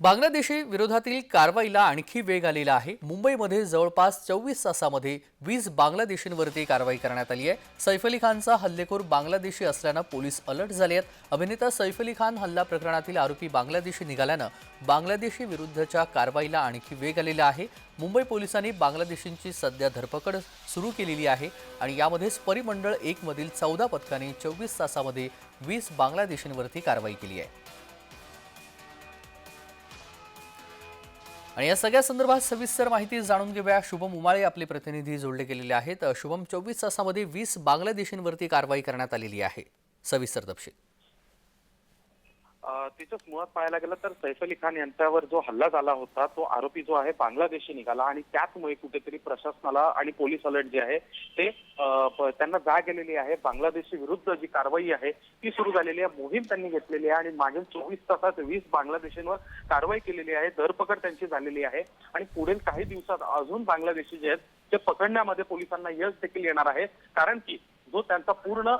बांगलादेशी विरोधातील कारवाईला आणखी वेग आलेला आहे. मुंबईमध्ये जवळपास चोवीस तासामध्ये वीस बांगलादेशींवरती कारवाई करण्यात आली आहे. सैफ अली खानचा हल्लेखोर बांगलादेशी असल्यानं पोलीस अलर्ट झाले आहेत. अभिनेता सैफ अली खान हल्ला प्रकरणातील आरोपी बांगलादेशी निघाल्यानं बांगलादेशी विरुद्धच्या कारवाईला आणखी वेग आलेला आहे. मुंबई पोलिसांनी बांगलादेशींची सध्या धरपकड सुरू केलेली आहे आणि यामध्येच परिमंडळ एकमधील चौदा पथकांनी चोवीस तासामध्ये वीस बांगलादेशींवरती कारवाई केली आहे. आणि या सगळ्या संदर्भात सविस्तर माहिती जाणून घेऊया. शुभम उमाळे आपले प्रतिनिधी जोडले गेलेले आहेत. शुभम चोवीस तासामध्ये वीस बांगलादेशींवरती कारवाई करण्यात आलेली आहे. सविस्तर तपशील. अ, तिच्याच मुळात पाहायला गेलं तर सैफ अली खान यांच्यावर जो हल्ला झाला होता तो आरोपी जो आहे बांगलादेशी निघाला आणि त्याचमुळे कुठेतरी प्रशासनाला आणि पोलीस अलर्ट जे आहे ते त्यांना जाग गेलेली आहे. बांगलादेशी विरुद्ध जी कारवाई आहे ती सुरू झालेली आहे. मोहीम त्यांनी घेतलेली आहे आणि मागील चोवीस तासात वीस बांगलादेशींवर कारवाई केलेली आहे. धरपकड त्यांची झालेली आहे आणि पुढील काही दिवसात अजून बांगलादेशी जे आहेत ते पकडण्यामध्ये पोलिसांना यश देखील येणार आहे. कारण की जो त्यांचा पूर्ण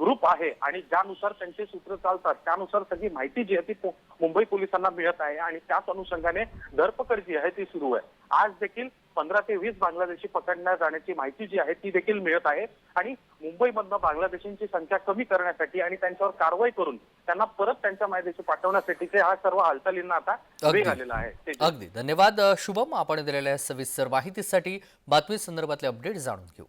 ग्रुप आहे आणि ज्यानुसार त्यांचे सूत्र चालतात त्यानुसार सगळी माहिती जी आहे ती मुंबई पोलिसांना मिळत आहे आणि त्याच अनुषंगाने धरपकड जी आहे ती सुरू आहे. आज देखील पंधरा ते वीस बांगलादेशी पकडण्यात जाण्याची माहिती जी आहे ती देखील मिळत आहे आणि मुंबईमधनं बांगलादेशींची संख्या कमी करण्यासाठी आणि त्यांच्यावर कारवाई करून त्यांना परत त्यांच्या मायदेशी पाठवण्यासाठीचे हा सर्व हालचालींना आता. वेग आलेला आहे. ते अगदी. धन्यवाद शुभम. आपण दिलेल्या सविस्तर माहितीसाठी बातमी संदर्भातले अपडेट जाणून घेऊ.